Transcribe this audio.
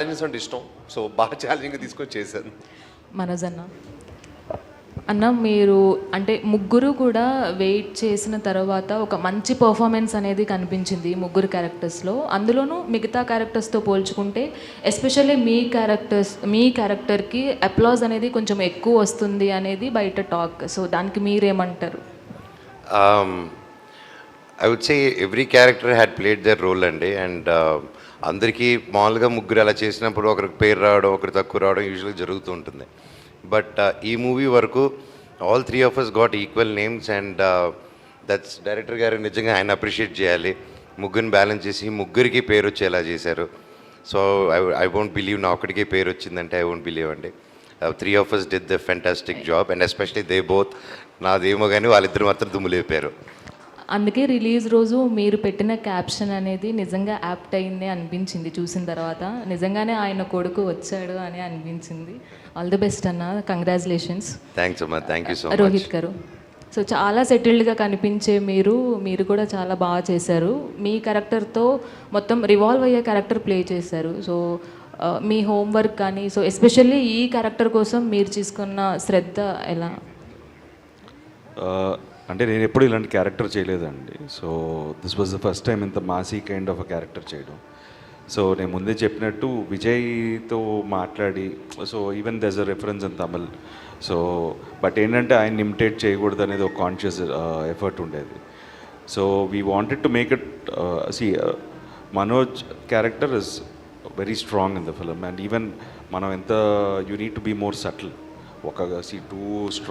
Challenges అంటే ఇష్టం. So బాగా ఛాలెంజింగ్గా తీసుకొని చేశాను. మనోజ్ అన్న అన్న మీరు అంటే ముగ్గురు కూడా వెయిట్ చేసిన తర్వాత ఒక మంచి పర్ఫార్మెన్స్ అనేది కనిపించింది ముగ్గురు క్యారెక్టర్స్లో అందులోనూ మిగతా క్యారెక్టర్స్తో పోల్చుకుంటే ఎస్పెషల్లీ మీ క్యారెక్టర్స్ మీ క్యారెక్టర్కి అప్లాజ్ అనేది కొంచెం ఎక్కువ వస్తుంది అనేది బయట టాక్ సో దానికి మీరేమంటారు? I would say every character had played their role అండి. అండ్ uh, అందరికీ మామూలుగా ముగ్గురు అలా చేసినప్పుడు ఒకరికి పేరు రావడం ఒకరు తక్కువ రావడం యూజువల్గా జరుగుతూ ఉంటుంది. బట్ uh, ఈ మూవీ వరకు all three of us got equal names and that's director గారు నిజంగా ఆయన అప్రిషియేట్ చేయాలి. ముగ్గురిని బ్యాలెన్స్ చేసి ముగ్గురికి పేరు వచ్చేలా చేశారు. So I I won't believe నా ఒక్కడికే పేరు వచ్చిందంటే ఐ వోంట్ బిలీవ్ అండి. Three of us did the fantastic job and especially they both నాదేమో కానీ వాళ్ళిద్దరు మాత్రం దుమ్ములేపారు. అందుకే రిలీజ్ రోజు మీరు పెట్టిన క్యాప్షన్ అనేది నిజంగా యాప్ట్ అయింది అనిపించింది. చూసిన తర్వాత నిజంగానే ఆయన కొడుకు వచ్చాడు అని అనిపించింది. ఆల్ ది బెస్ట్ అన్న. కంగ్రాచులేషన్స్ థ్యాంక్స్ అమ్మా. థ్యాంక్ యూ సో రోహిత్ గారు. సో చాలా సెటిల్డ్గా కనిపించే మీరు మీరు కూడా చాలా బాగా చేశారు. మీ క్యారెక్టర్తో మొత్తం రివాల్వ్ అయ్యే క్యారెక్టర్ ప్లే చేశారు. సో ఆ, మీ హోంవర్క్ కానీ సో ఎస్పెషల్లీ ఈ క్యారెక్టర్ కోసం మీరు తీసుకున్న శ్రద్ధ ఎలా? ఆ, అంటే నేను ఎప్పుడు ఇలాంటి క్యారెక్టర్ చేయలేదండి. So this was the first time ఇంత massy kind of a character చేయడం. సో నేను ముందే చెప్పినట్టు విజయ్తో మాట్లాడి so even these a reference in Tamil so but ఏంటంటే ఆయన ఇమిటేట్ చేయకూడదు అనేది ఒక కాన్షియస్ ఎఫర్ట్ uh, ఉండేది. So we wanted to make it see Manoj character is very strong in the film and even మనం ఎంత you need to be more subtle ఒక see two strong